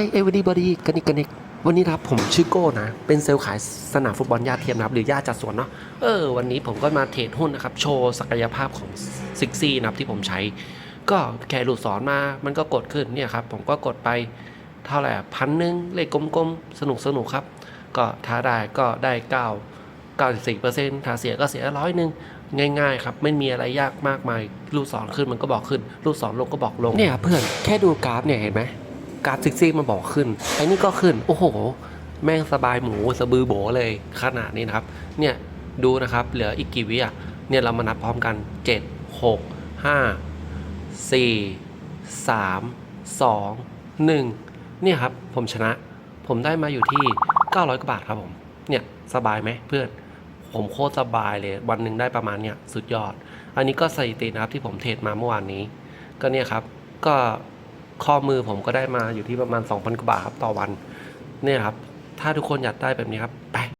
Hi everybody กันอีกกันอีกวันนี้ครับผมชื่อโก้นะ เป็นเซลล์ขายสนามฟุตบอลญาติเทียมนะครับหรือญาติจัดสวนเนาะเออวันนี้ผมก็มาเทรดหุ้นนะครับ โชว์ศักยภาพของซิกซี่นะครับที่ผมใช้ ก็แค่หลุดสอนมา มันก็กดขึ้นเนี่ยครับ ผมก็กดไปเท่าไหร่พันหนึ่งเลขกลมๆ สนุกสนุกครับ ก็ถ้าได้ก็ได้เก้าเก้าสิบสี่เปอร์เซ็นต์ถ้าเสียก็เสียร้อยหนึ่งง่ายๆครับ ไม่มีอะไรยากมากมายลูกศรขึ้นมันก็บอกขึ้นลูกศรลงก็บอกลงเนี่ยครับเพื่อนแค่ดูกราฟเนี่ยเห็นไหม กราฟซิกซี่มันบอกขึ้นไอ้นี่ก็ขึ้น โอ้โห แม่งสบายหมูสะบือโบเลยขนาดนี้นะครับ เนี่ยดูนะครับ เหลืออีกกี่วิอะเนี่ยเรามานับพร้อมกัน 7 6 5 4 3 2 1 เนี่ยครับ ผมชนะ ผมได้มาอยู่ที่ 900 กว่าบาทครับผม เนี่ยสบายไหมเพื่อน ผมโคตรสบายเลย วันหนึ่งได้ประมาณเนี่ยสุดยอด อันนี้ก็สถิตินะครับที่ผมเทรดมาเมื่อวานนี้ ก็เนี่ยครับ ก็ ข้อมือผมก็ได้มาอยู่ที่ประมาณ 2,000 กว่าบาทครับต่อวัน เนี่ยครับ ถ้าทุกคนอยากได้แบบนี้ครับไป